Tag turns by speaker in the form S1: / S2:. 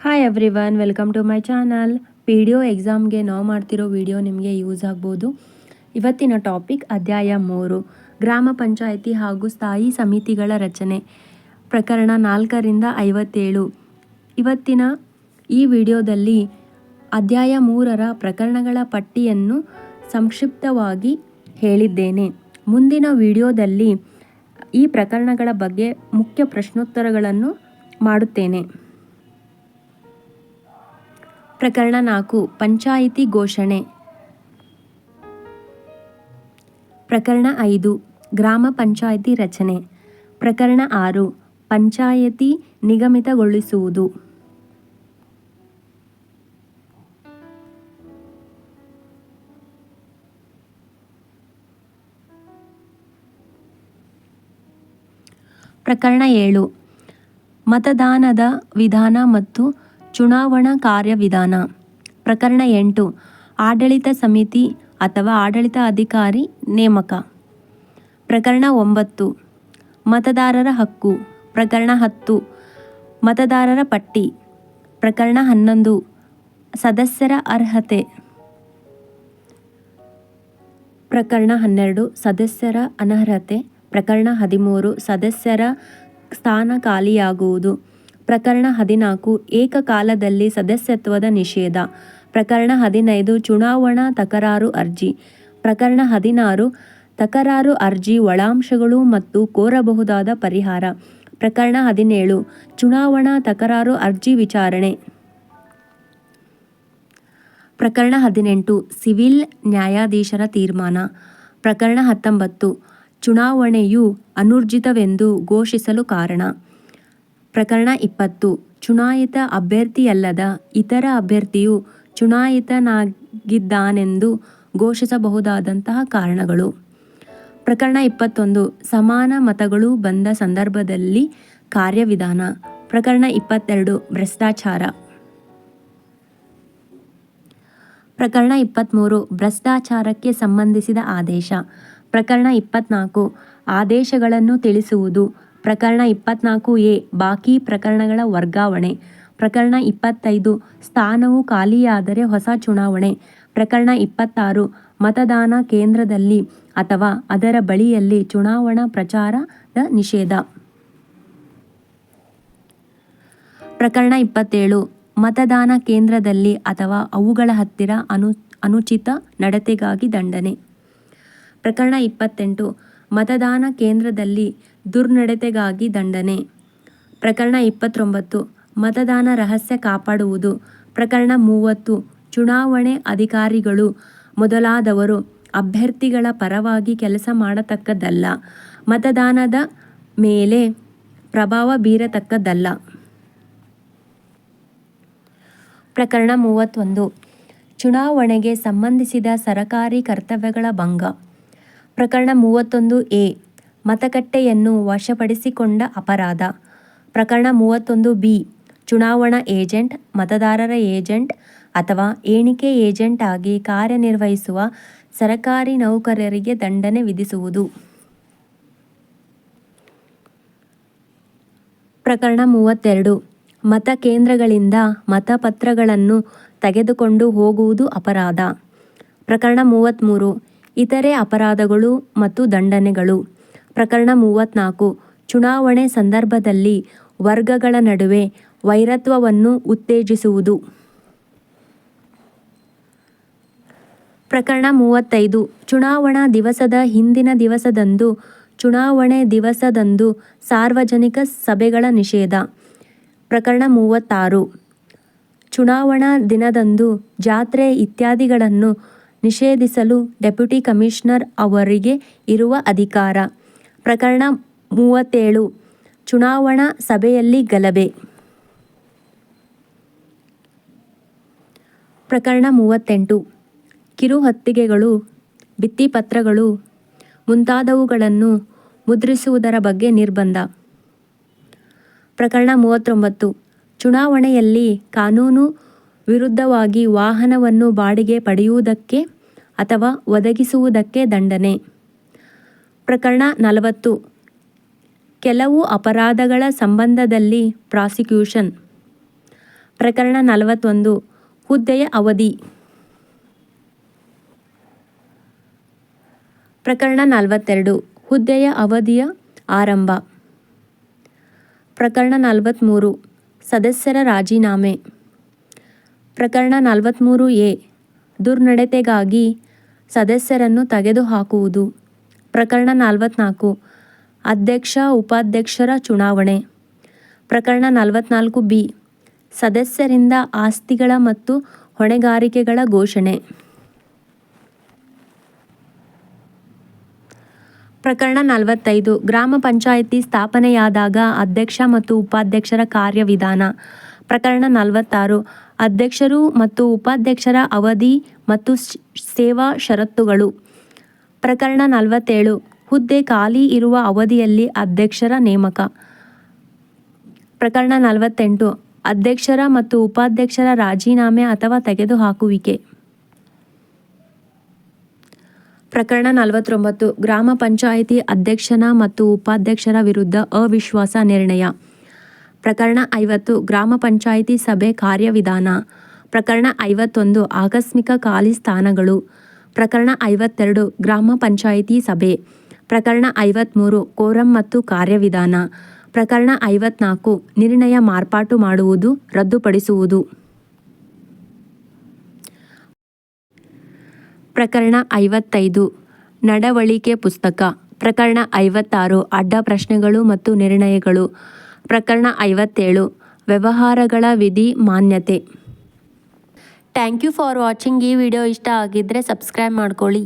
S1: Hi everyone welcome to my channel P D O ಎಕ್ಸಾಮ್ಗೆ ನಾವು ಮಾಡ್ತಿರೋ ವಿಡಿಯೋ ನಿಮಗೆ ಯೂಸ್ ಆಗ್ಬೋದು. ಇವತ್ತಿನ ಟಾಪಿಕ್ ಅಧ್ಯಾಯ ಮೂರು, ಗ್ರಾಮ ಪಂಚಾಯಿತಿ ಹಾಗೂ ಸ್ಥಾಯಿ ಸಮಿತಿಗಳ ರಚನೆ, ಪ್ರಕರಣ ನಾಲ್ಕರಿಂದ ಐವತ್ತೇಳು. ಇವತ್ತಿನ ಈ ವಿಡಿಯೋದಲ್ಲಿ ಅಧ್ಯಾಯ ಮೂರರ ಪ್ರಕರಣಗಳ ಪಟ್ಟಿಯನ್ನು ಸಂಕ್ಷಿಪ್ತವಾಗಿ ಹೇಳಿದ್ದೇನೆ. ಮುಂದಿನ ವಿಡಿಯೋದಲ್ಲಿ ಈ ಪ್ರಕರಣಗಳ ಬಗ್ಗೆ ಮುಖ್ಯ ಪ್ರಶ್ನೋತ್ತರಗಳನ್ನು ಮಾಡುತ್ತೇನೆ. ಪ್ರಕರಣ ನಾಲ್ಕು, ಪಂಚಾಯಿತಿ ಘೋಷಣೆ. ಪ್ರಕರಣ ಐದು, ಗ್ರಾಮ ಪಂಚಾಯಿತಿ ರಚನೆ. ಪ್ರಕರಣ ಆರು, ಪಂಚಾಯತಿ ನಿಗಮಿತಗೊಳಿಸುವುದು. ಪ್ರಕರಣ ಏಳು, ಮತದಾನದ ವಿಧಾನ ಮತ್ತು ಚುನಾವಣಾ ಕಾರ್ಯವಿಧಾನ, ಪ್ರಕರಣ ಎಂಟು, ಆಡಳಿತ ಸಮಿತಿ ಅಥವಾ ಆಡಳಿತ ಅಧಿಕಾರಿ ನೇಮಕ. ಪ್ರಕರಣ ಒಂಬತ್ತು, ಮತದಾರರ ಹಕ್ಕು. ಪ್ರಕರಣ ಹತ್ತು, ಮತದಾರರ ಪಟ್ಟಿ. ಪ್ರಕರಣ ಹನ್ನೊಂದು, ಸದಸ್ಯರ ಅರ್ಹತೆ. ಪ್ರಕರಣ ಹನ್ನೆರಡು, ಸದಸ್ಯರ ಅನರ್ಹತೆ. ಪ್ರಕರಣ ಹದಿಮೂರು, ಸದಸ್ಯರ ಸ್ಥಾನ ಖಾಲಿಯಾಗುವುದು. ಪ್ರಕರಣ ಹದಿನಾಲ್ಕು, ಏಕಕಾಲದಲ್ಲಿ ಸದಸ್ಯತ್ವದ ನಿಷೇಧ. ಪ್ರಕರಣ ಹದಿನೈದು, ಚುನಾವಣಾ ತಕರಾರು ಅರ್ಜಿ. ಪ್ರಕರಣ ಹದಿನಾರು, ತಕರಾರು ಅರ್ಜಿ ಒಳಾಂಶಗಳು ಮತ್ತು ಕೋರಬಹುದಾದ ಪರಿಹಾರ. ಪ್ರಕರಣ ಹದಿನೇಳು, ಚುನಾವಣಾ ತಕರಾರು ಅರ್ಜಿ ವಿಚಾರಣೆ. ಪ್ರಕರಣ ಹದಿನೆಂಟು, ಸಿವಿಲ್ ನ್ಯಾಯಾಧೀಶರ ತೀರ್ಮಾನ. ಪ್ರಕರಣ ಹತ್ತೊಂಬತ್ತು, ಚುನಾವಣೆಯು ಅನೂರ್ಜಿತವೆಂದು ಘೋಷಿಸಲು ಕಾರಣ. ಪ್ರಕರಣ ಇಪ್ಪತ್ತು. ಚುನಾಯಿತ ಅಭ್ಯರ್ಥಿಯಲ್ಲದ ಇತರ ಅಭ್ಯರ್ಥಿಯು ಚುನಾಯಿತನಾಗಿದ್ದಾನೆಂದು ಘೋಷಿಸಬಹುದಾದಂತಹ ಕಾರಣಗಳು. ಪ್ರಕರಣ ಇಪ್ಪತ್ತೊಂದು. ಸಮಾನ ಮತಗಳು ಬಂದ ಸಂದರ್ಭದಲ್ಲಿ ಕಾರ್ಯವಿಧಾನ. ಪ್ರಕರಣ ಇಪ್ಪತ್ತೆರಡು. ಭ್ರಷ್ಟಾಚಾರ. ಪ್ರಕರಣ ಇಪ್ಪತ್ತ್ಮೂರು ಭ್ರಷ್ಟಾಚಾರಕ್ಕೆ ಸಂಬಂಧಿಸಿದ ಆದೇಶ. ಪ್ರಕರಣ ಇಪ್ಪತ್ನಾಲ್ಕು. ಆದೇಶಗಳನ್ನು ತಿಳಿಸುವುದು ಪ್ರಕರಣ ಇಪ್ಪತ್ನಾಲ್ಕು ಎ, ಬಾಕಿ ಪ್ರಕರಣಗಳ ವರ್ಗಾವಣೆ. ಪ್ರಕರಣ ಇಪ್ಪತ್ತೈದು, ಸ್ಥಾನವು ಖಾಲಿಯಾದರೆ ಹೊಸ ಚುನಾವಣೆ. ಪ್ರಕರಣ ಇಪ್ಪತ್ತಾರು, ಮತದಾನ ಕೇಂದ್ರದಲ್ಲಿ ಅಥವಾ ಅದರ ಬಳಿಯಲ್ಲಿ ಚುನಾವಣಾ ಪ್ರಚಾರದ ನಿಷೇಧ. ಪ್ರಕರಣ ಇಪ್ಪತ್ತೇಳು, ಮತದಾನ ಕೇಂದ್ರದಲ್ಲಿ ಅಥವಾ ಅವುಗಳ ಹತ್ತಿರ ಅನು, ಅನುಚಿತ ನಡತೆಗಾಗಿ ದಂಡನೆ. ಪ್ರಕರಣ ಇಪ್ಪತ್ತೆಂಟು ಮತದಾನ ಕೇಂದ್ರದಲ್ಲಿ ದುರ್ನಡತೆಗಾಗಿ ದಂಡನೆ. ಪ್ರಕರಣ ಇಪ್ಪತ್ತೊಂಬತ್ತು. ಮತದಾನ ರಹಸ್ಯ ಕಾಪಾಡುವುದು. ಪ್ರಕರಣ ಮೂವತ್ತು. ಚುನಾವಣೆ ಅಧಿಕಾರಿಗಳು ಮೊದಲಾದವರು ಅಭ್ಯರ್ಥಿಗಳ ಪರವಾಗಿ ಕೆಲಸ ಮಾಡತಕ್ಕದ್ದಲ್ಲ. ಮತದಾನದ ಮೇಲೆ ಪ್ರಭಾವ ಬೀರತಕ್ಕದ್ದಲ್ಲ. ಪ್ರಕರಣ ಮೂವತ್ತೊಂದು. ಚುನಾವಣೆಗೆ ಸಂಬಂಧಿಸಿದ ಸರಕಾರಿ ಕರ್ತವ್ಯಗಳ ಭಂಗ. ಪ್ರಕರಣ ಮೂವತ್ತೊಂದು ಎ. ಮತಗಟ್ಟೆಯನ್ನು ವಶಪಡಿಸಿಕೊಂಡ ಅಪರಾಧ. ಪ್ರಕರಣ ಮೂವತ್ತೊಂದು ಬಿ. ಚುನಾವಣಾ ಏಜೆಂಟ್, ಮತದಾರರ ಏಜೆಂಟ್ ಅಥವಾ ಏಣಿಕೆ ಏಜೆಂಟ್ ಆಗಿ ಕಾರ್ಯನಿರ್ವಹಿಸುವ ಸರಕಾರಿ ನೌಕರರಿಗೆ ದಂಡನೆ ವಿಧಿಸುವುದು. ಪ್ರಕರಣ ಮೂವತ್ತೆರಡು. ಮತ ಕೇಂದ್ರಗಳಿಂದ ಮತಪತ್ರಗಳನ್ನು ತೆಗೆದುಕೊಂಡು ಹೋಗುವುದು ಅಪರಾಧ. ಪ್ರಕರಣ ಮೂವತ್ತ್ಮೂರು. ಇತರೆ ಅಪರಾಧಗಳು ಮತ್ತು ದಂಡನೆಗಳು. ಪ್ರಕರಣ ಮೂವತ್ನಾಲ್ಕು. ಚುನಾವಣೆ ಸಂದರ್ಭದಲ್ಲಿ ವರ್ಗಗಳ ನಡುವೆ ವೈರತ್ವವನ್ನು ಉತ್ತೇಜಿಸುವುದು. ಪ್ರಕರಣ ಮೂವತ್ತೈದು. ಚುನಾವಣಾ ದಿವಸದ ಹಿಂದಿನ ದಿವಸದಂದು ಚುನಾವಣೆ ದಿವಸದಂದು ಸಾರ್ವಜನಿಕ ಸಭೆಗಳ ನಿಷೇಧ. ಪ್ರಕರಣ ಮೂವತ್ತಾರು. ಚುನಾವಣಾ ದಿನದಂದು ಜಾತ್ರೆ ಇತ್ಯಾದಿಗಳನ್ನು ನಿಷೇಧಿಸಲು ಡೆಪ್ಯೂಟಿ ಕಮಿಷನರ್ ಅವರಿಗೆ ಇರುವ ಅಧಿಕಾರ. ಪ್ರಕರಣ ಮೂವತ್ತೇಳು, ಚುನಾವಣಾ ಸಭೆಯಲ್ಲಿ ಗಲಭೆ. ಪ್ರಕರಣ ಮೂವತ್ತೆಂಟು ಕಿರುಹೊತ್ತಿಗೆಗಳು ಭಿತ್ತಿಪತ್ರಗಳು ಮುಂತಾದವುಗಳನ್ನು ಮುದ್ರಿಸುವುದರ ಬಗ್ಗೆ ನಿರ್ಬಂಧ. ಪ್ರಕರಣ ಮೂವತ್ತೊಂಬತ್ತು, ಚುನಾವಣೆಯಲ್ಲಿ ಕಾನೂನು ವಿರುದ್ಧವಾಗಿ ವಾಹನವನ್ನು ಬಾಡಿಗೆ ಪಡೆಯುವುದಕ್ಕೆ ಅಥವಾ ಒದಗಿಸುವುದಕ್ಕೆ ದಂಡನೆ. ಪ್ರಕರಣ ನಲವತ್ತು. ಕೆಲವು ಅಪರಾಧಗಳ ಸಂಬಂಧದಲ್ಲಿ ಪ್ರಾಸಿಕ್ಯೂಷನ್. ಪ್ರಕರಣ ನಲವತ್ತೊಂದು. ಹುದ್ದೆಯ ಅವಧಿ. ಪ್ರಕರಣ ನಲವತ್ತೆರಡು. ಹುದ್ದೆಯ ಅವಧಿಯ ಆರಂಭ. ಪ್ರಕರಣ ನಲವತ್ತ್ಮೂರು ಸದಸ್ಯರ ರಾಜೀನಾಮೆ. ಪ್ರಕರಣ ನಲವತ್ತ್ಮೂರು ಎ. ದುರ್ನಡತೆಗಾಗಿ ಸದಸ್ಯರನ್ನು ತೆಗೆದುಹಾಕುವುದು. ಪ್ರಕರಣ ನಲವತ್ತ್ನಾಲ್ಕು ಅಧ್ಯಕ್ಷ, ಉಪಾಧ್ಯಕ್ಷರ ಚುನಾವಣೆ. ಪ್ರಕರಣ ನಲವತ್ತ್ನಾಲ್ಕು ಬಿ. ಸದಸ್ಯರಿಂದ ಆಸ್ತಿಗಳ ಮತ್ತು ಹೊಣೆಗಾರಿಕೆಗಳ ಘೋಷಣೆ. ಪ್ರಕರಣ ನಲವತ್ತೈದು. ಗ್ರಾಮ ಪಂಚಾಯಿತಿ ಸ್ಥಾಪನೆಯಾದಾಗ ಅಧ್ಯಕ್ಷ ಮತ್ತು ಉಪಾಧ್ಯಕ್ಷರ ಕಾರ್ಯವಿಧಾನ. ಪ್ರಕರಣ ನಲವತ್ತಾರು. ಅಧ್ಯಕ್ಷರು ಮತ್ತು ಉಪಾಧ್ಯಕ್ಷರ ಅವಧಿ ಮತ್ತು ಸೇವಾ ಷರತ್ತುಗಳು. ಪ್ರಕರಣ ನಲವತ್ತೇಳು. ಹುದ್ದೆ ಖಾಲಿ ಇರುವ ಅವಧಿಯಲ್ಲಿ ಅಧ್ಯಕ್ಷರ ನೇಮಕ. ಪ್ರಕರಣ ನಲವತ್ತೆಂಟು. ಅಧ್ಯಕ್ಷರ ಮತ್ತು ಉಪಾಧ್ಯಕ್ಷರ ರಾಜೀನಾಮೆ ಅಥವಾ ತೆಗೆದುಹಾಕುವಿಕೆ. ಪ್ರಕರಣ ನಲವತ್ತೊಂಬತ್ತು. ಗ್ರಾಮ ಪಂಚಾಯಿತಿ ಅಧ್ಯಕ್ಷನ ಮತ್ತು ಉಪಾಧ್ಯಕ್ಷರ ವಿರುದ್ಧ ಅವಿಶ್ವಾಸ ನಿರ್ಣಯ. ಪ್ರಕರಣ ಐವತ್ತು, ಗ್ರಾಮ ಪಂಚಾಯಿತಿ ಸಭೆ ಕಾರ್ಯವಿಧಾನ. ಪ್ರಕರಣ ಐವತ್ತೊಂದು, ಆಕಸ್ಮಿಕ ಖಾಲಿ ಸ್ಥಾನಗಳು. ಪ್ರಕರಣ ಐವತ್ತೆರಡು, ಗ್ರಾಮ ಪಂಚಾಯಿತಿ ಸಭೆ. ಪ್ರಕರಣ ಐವತ್ತ್ಮೂರು ಕೋರಂ ಮತ್ತು ಕಾರ್ಯವಿಧಾನ. ಪ್ರಕರಣ ಐವತ್ನಾಲ್ಕು, ನಿರ್ಣಯ ಮಾರ್ಪಾಟು ಮಾಡುವುದು, ರದ್ದುಪಡಿಸುವುದು. ಪ್ರಕರಣ ಐವತ್ತೈದು, ನಡವಳಿಕೆ ಪುಸ್ತಕ. ಪ್ರಕರಣ ಐವತ್ತಾರು, ಅಡ್ಡ ಪ್ರಶ್ನೆಗಳು ಮತ್ತು ನಿರ್ಣಯಗಳು. ಪ್ರಕರಣ ಐವತ್ತೇಳು, ವ್ಯವಹಾರಗಳ ವಿಧಿ ಮಾನ್ಯತೆ. ಥ್ಯಾಂಕ್ ಯು ಫಾರ್ ವಾಚಿಂಗ್ ಈ ವಿಡಿಯೋ ಇಷ್ಟ ಆಗಿದ್ದರೆ ಸಬ್ಸ್ಕ್ರೈಬ್ ಮಾಡ್ಕೊಳ್ಳಿ.